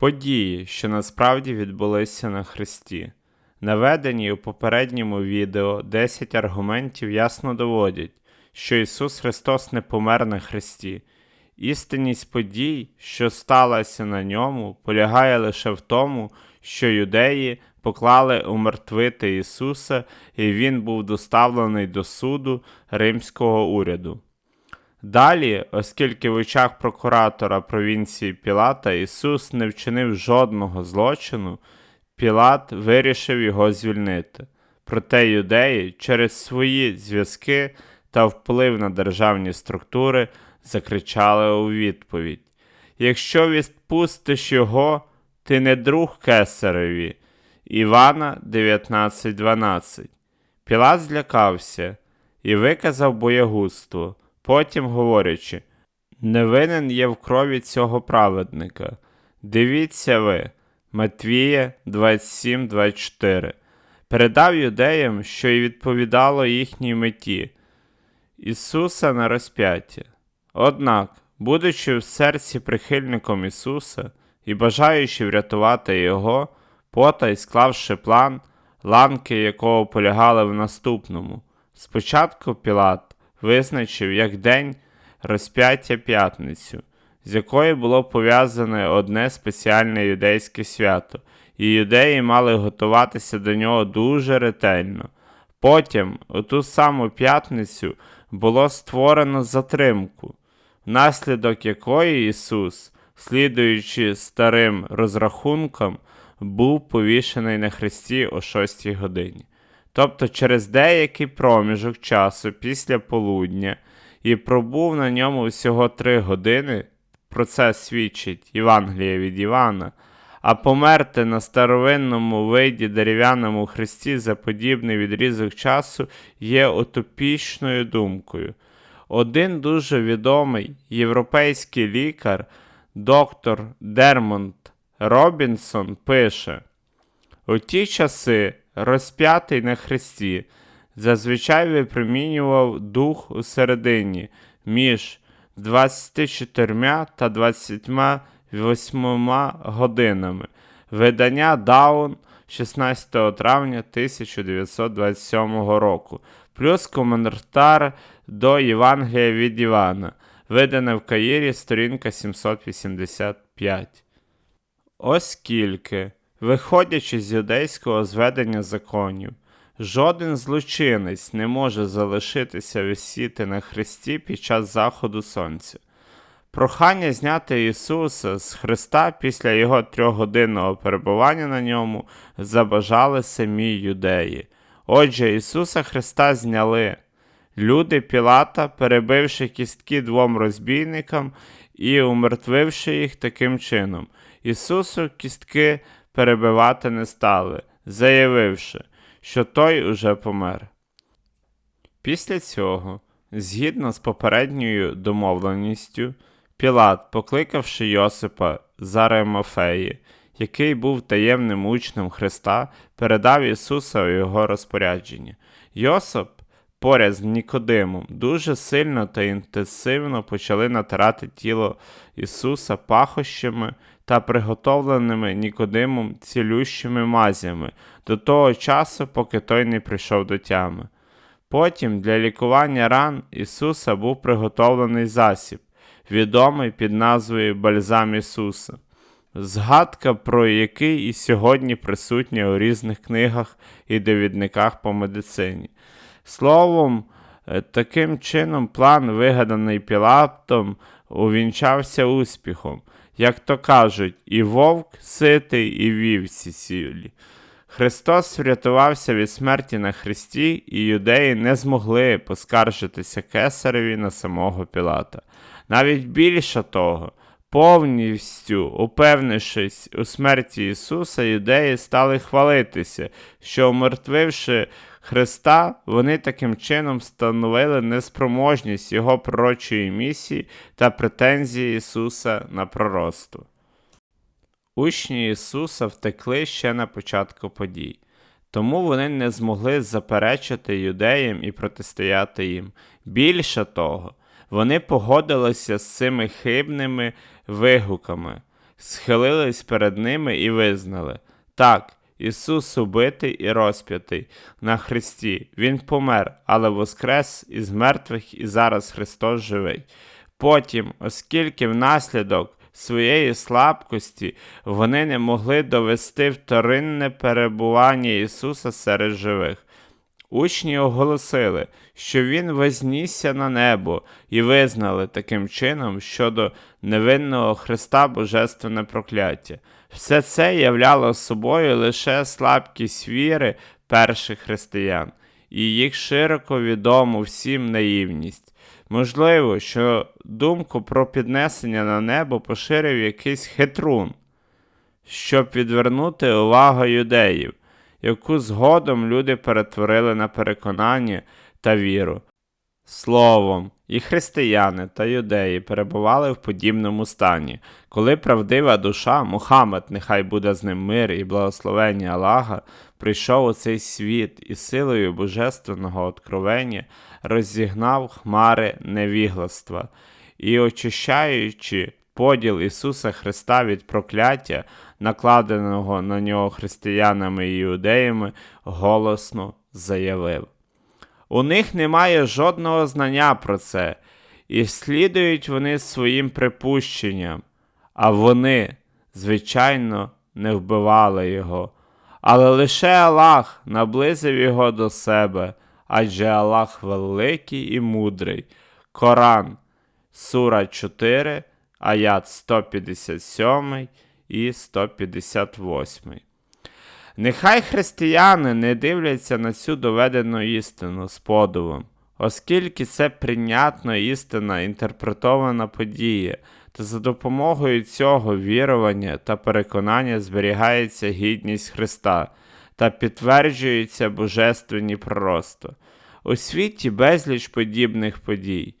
Події, що насправді відбулися на Христі. Наведені у попередньому відео 10 аргументів ясно доводять, що Ісус Христос не помер на Христі. Істинність подій, що сталася на ньому, полягає лише в тому, що юдеї поклали умертвити Ісуса, і Він був доставлений до суду римського уряду. Далі, оскільки в очах прокуратора провінції Пілата Ісус не вчинив жодного злочину, Пілат вирішив його звільнити. Проте юдеї через свої зв'язки та вплив на державні структури закричали у відповідь: Якщо відпустиш його, ти не друг кесареві. Івана 19.12. Пілат злякався і виказав боягузтво, потім говорячи, не винен є в крові цього праведника. Дивіться ви, Матвія 27.24. Передав юдеям, що й відповідало їхній меті Ісуса на розп'яття. Однак, будучи в серці прихильником Ісуса і бажаючи врятувати Його, потай склавши план, ланки якого полягали в наступному. Спочатку Пілат визначив як день розп'яття п'ятницю, з якої було пов'язане одне спеціальне юдейське свято, і юдеї мали готуватися до нього дуже ретельно. Потім, у ту саму п'ятницю, було створено затримку, внаслідок якої Ісус, слідуючи старим розрахункам, був повішений на хресті о 6 годині. Тобто через деякий проміжок часу після полудня і пробув на ньому всього три години, про це свідчить Євангеліє від Івана, а померти на старовинному виді дерев'яному хресті за подібний відрізок часу є утопічною думкою. Один дуже відомий європейський лікар, доктор Дермонт Робінсон, пише: У ті часи розп'ятий на хресті зазвичай випромінював дух у середині між 24 та 28 годинами. Видання Даун 16 травня 1927 року, плюс коментар до Євангелія від Івана, видане в Каїрі, сторінка 785. Оскільки, виходячи з юдейського зведення законів, жоден злочинець не може залишитися висіти на хресті під час заходу сонця. Прохання зняти Ісуса з Христа після Його трьохгодинного перебування на ньому забажали самі юдеї. Отже, Ісуса Христа зняли. Люди Пілата, перебивши кістки двом розбійникам і умертвивши їх таким чином, Ісусу кістки перебивати не стали, заявивши, що той уже помер. Після цього, згідно з попередньою домовленістю, Пілат, покликавши Йосипа з Аримофеї, який був таємним учнем Христа, передав Ісуса у його розпорядження. Йосип, поряд з Нікодимом, дуже сильно та інтенсивно почали натирати тіло Ісуса пахощами та приготовленими Нікодимом цілющими мазями до того часу, поки той не прийшов до тями. Потім для лікування ран Ісуса був приготовлений засіб, відомий під назвою Бальзам Ісуса, згадка про який і сьогодні присутня у різних книгах і довідниках по медицині. Словом, таким чином план, вигаданий Пілатом, увінчався успіхом. Як то кажуть, і вовк ситий, і вівці сілі. Христос врятувався від смерті на Христі, і юдеї не змогли поскаржитися кесареві на самого Пілата. Навіть більше того, повністю упевнившись у смерті Ісуса, юдеї стали хвалитися, що, умертвивши Христа, вони таким чином встановили неспроможність Його пророчої місії та претензії Ісуса на пророцтво. Учні Ісуса втекли ще на початку подій, тому вони не змогли заперечити юдеям і протистояти їм. Більше того, вони погодилися з цими хибними вигуками. схилились перед ними і визнали так, Ісус убитий і розп'ятий на Христі. Він помер, але воскрес із мертвих і зараз Христос живий. Потім, оскільки внаслідок своєї слабкості вони не могли довести вторинне перебування Ісуса серед живих. Учні оголосили, що Він вознісся на небо і визнали таким чином щодо невинного Христа божественне прокляття. Все це являло собою лише слабкість віри перших християн і їх широко відому всім наївність. Можливо, що думку про піднесення на небо поширив якийсь хитрун, щоб відвернути увагу юдеїв, яку згодом люди перетворили на переконання та віру. Словом, і християни та юдеї перебували в подібному стані, коли правдива душа, Мухаммед, нехай буде з ним мир і благословення Аллаха, прийшов у цей світ і силою божественного откровення розігнав хмари невігластва і, очищаючи поділ Ісуса Христа від прокляття, накладеного на нього християнами і іудеями, голосно заявив. У них немає жодного знання про це, і слідують вони своїм припущенням, а вони, звичайно, не вбивали його. Але лише Аллах наблизив його до себе, адже Аллах великий і мудрий. Коран, Сура 4, аят 157 і 158. Нехай християни не дивляться на цю доведену істину з подивом, оскільки це прийнятна істина інтерпретована подія, та за допомогою цього вірування та переконання зберігається гідність Христа та підтверджується божественні пророцтва. У світі безліч подібних подій,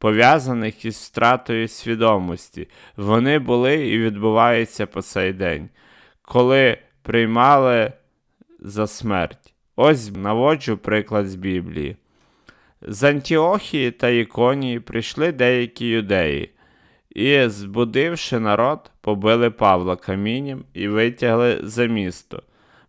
пов'язаних із втратою свідомості, вони були і відбуваються по цей день, коли приймали за смерть. Ось наводжу приклад з Біблії. З Антіохії та Іконії прийшли деякі юдеї, і, збудивши народ, побили Павла камінням і витягли за місто,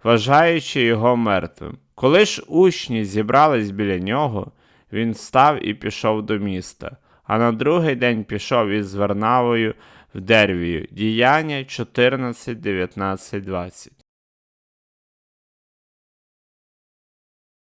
вважаючи його мертвим. Коли ж учні зібрались біля нього, він встав і пішов до міста, а на другий день пішов із Варнавою в Дервію. Діяння 14, 19, 20.